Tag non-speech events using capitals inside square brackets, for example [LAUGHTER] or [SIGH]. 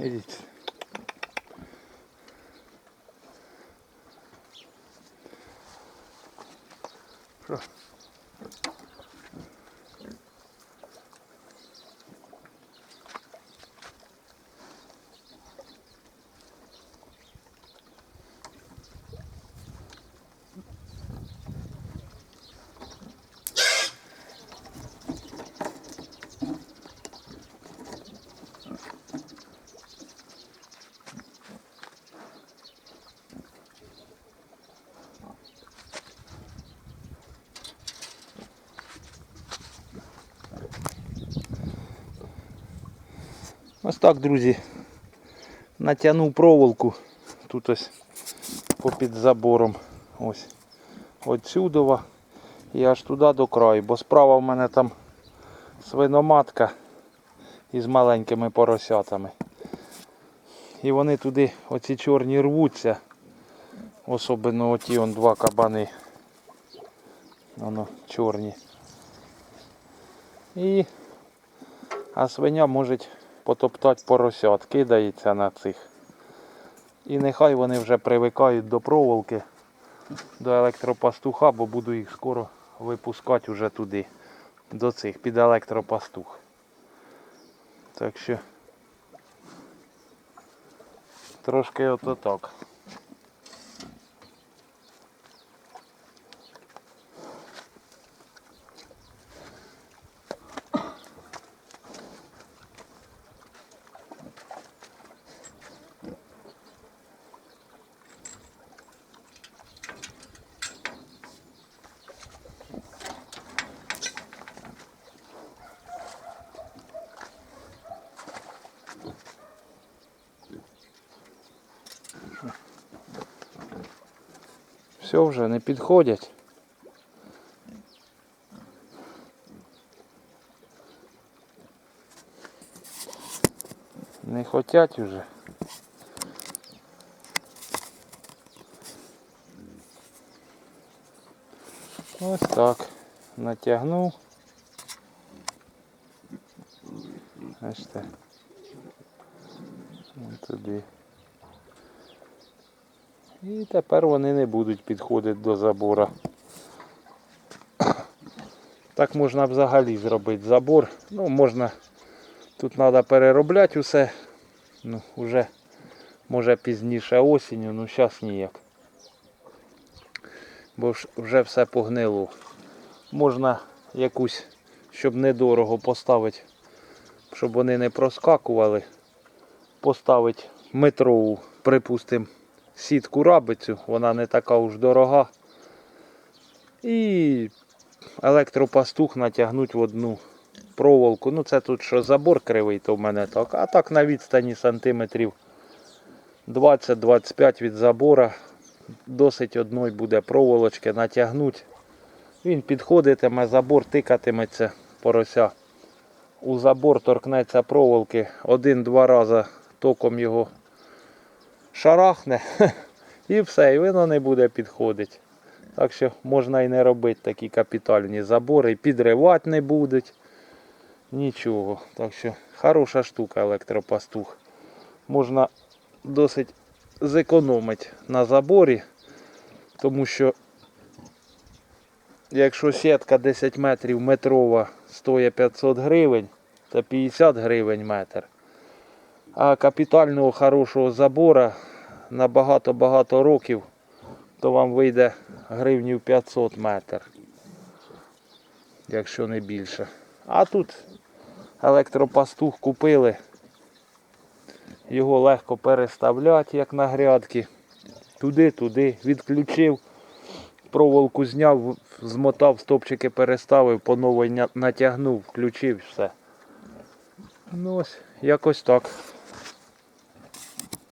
Ідіть. Що? Ось так, друзі. Натягнув проволоку. Тут ось попід забором. Ось. Отсюдова. І аж туди до краю. Бо справа в мене там свиноматка із маленькими поросятами. І вони туди, оці чорні рвуться. Особливо оті он два кабани. Воно чорні. І а свиня може потоптати поросят, кидається на цих. І нехай вони вже привикають до проволоки, до електропастуха, бо буду їх скоро випускати вже туди, до цих, під електропастух. Так що трошки ото так. Все вже не підходять. Не хотять уже. Ось так. Натягнув. Бачите. Вон туди. І тепер вони не будуть підходити до забора. Так можна взагалі зробити забор. Ну, можна, тут треба переробляти усе. Ну, вже може пізніше осінню, ну зараз ніяк. Бо вже все погнило. Можна якусь, щоб недорого поставити, щоб вони не проскакували. Поставити метрову, припустимо, сітку рабицю, вона не така уж дорога. І електропастух натягнуть в одну проволоку. Ну це тут що забор кривий, то в мене так. А так на відстані сантиметрів 20-25 від забора. Досить одної буде проволочки натягнуть. Він підходитиме, забор тикатиметься порося. У забор торкнеться проволоки один-два рази током його шарахне [LAUGHS] і все, і воно не буде підходити. Так що можна і не робити такі капітальні забори, і підривати не будуть. Нічого. Так що хороша штука електропастух. Можна досить зекономити на заборі, тому що якщо сітка 10 метрів метрова стоїть 500 гривень, то 50 гривень метр. А капітального хорошого забора на багато-багато років, то вам вийде гривнів 500 метр, якщо не більше. А тут електропастух купили, його легко переставляти, як на грядки. Туди-туди, відключив, проволоку зняв, змотав, стопчики переставив, по новій натягнув, включив все. Ну ось, якось так.